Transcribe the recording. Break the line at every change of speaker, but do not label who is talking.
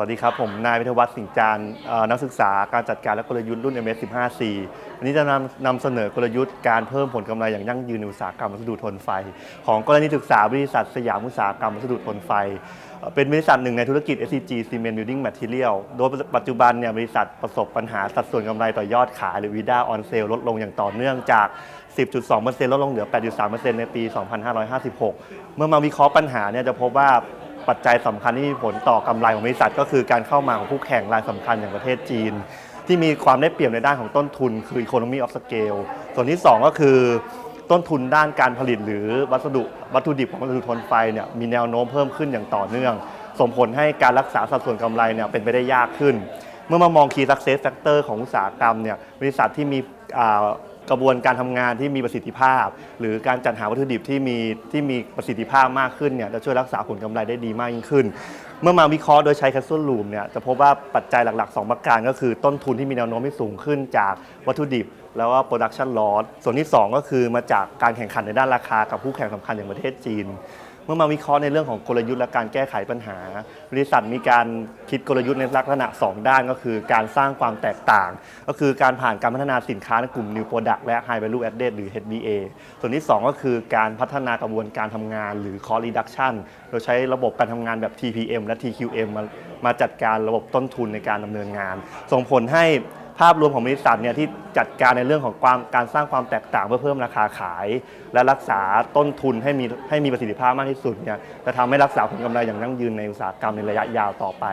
วัสดีครับ ผมนายวิทยวัฒน์สิงห์จานนักศึกษาการจัดการและกลยุทธ์รุ่น MS 15 4วันนี้จะนำนำเสนอกลยุทธ์การเพิ่มผลกำไรอย่างยั่งยืนในอุตสาหกรรมวัสดุทนไฟ ของกรณีศึกษาบริษัทสยามอุตสาหกรรมวัสดุทนไฟเอ่อเป็นบริษัทหนึ่งในธุรกิจ SCG Cement Building Material โดยปัจจุบันเนี่ยบริษัทประสบปัญหาสัดส่วนกำไรต่อยอดขายหรือ VIDA on sale ลดลงอย่างต่อเนื่องจาก 10.2%ลดลงเหลือ 8.3%ในปี 2556 เมื่อมาวิเคราะห์ปัญหาเนี่ยจะพบว่า ปัจจัยสำคัญที่มีผลต่อกำไรของบริษัท ก็คือการเข้ามาของคู่แข่งรายสำคัญอย่างประเทศจีน ที่มีความได้เปรียบในด้านของต้นทุน คือ economy of scale ส่วนที่ 2 ก็คือ ต้นทุนด้านการผลิตหรือวัสดุวัตถุดิบของวัสดุทนไฟเนี่ยมีแนวโน้มเพิ่มขึ้นอย่างต่อเนื่อง ส่งผลให้การรักษาสัดส่วนกำไรเนี่ยเป็นไปได้ยากขึ้น เมื่อมามอง key success factor ของอุตสาหกรรมเนี่ยบริษัทที่มี กระบวนการทำงานที่มีประสิทธิภาพ หรือการจัดหาวัตถุดิบที่มีที่มีประสิทธิภาพมากขึ้นเนี่ยจะช่วยรักษาผลกำไรได้ดีมากยิ่งขึ้น เมื่อมาวิเคราะห์โดยใช้ Castle Room เนี่ยจะพบว่าปัจจัยหลักๆ 2 ประการก็คือต้นทุนที่มีแนวโน้มที่สูงขึ้นจากวัตถุดิบ แล้วก็ production loss ส่วนที่ 2 ก็คือมาจากการแข่งขันในด้านราคากับคู่แข่งสำคัญอย่างประเทศจีน เมื่อมาวิเคราะห์ในเรื่องของกลยุทธ์และการแก้ไขปัญหา บริษัทมีการคิดกลยุทธ์ในลักษณะ 2 ด้านก็คือ การสร้างความแตกต่าง ก็คือการผ่านการพัฒนาสินค้าในกลุ่ม New Product และ High Value Added หรือ HBA ส่วนที่ 2 ก็คือการพัฒนากระบวนการทำงาน หรือ Cost Reduction โดยใช้ระบบการทำงานแบบ TPM และ TQM มามาจัดการระบบต้นทุนในการดำเนินงาน ส่งผลให้ภาพรวมของบริษัทเนี่ยที่จัดการในเรื่องของความการสร้างความแตกต่างเพื่อเพิ่มราคาขาย และรักษาต้นทุนให้มีให้มีประสิทธิภาพมากที่สุดเนี่ยจะทำให้รักษาผลกำไรอย่างยั่งยืนในอุตสาหกรรมในระยะยาวต่อไป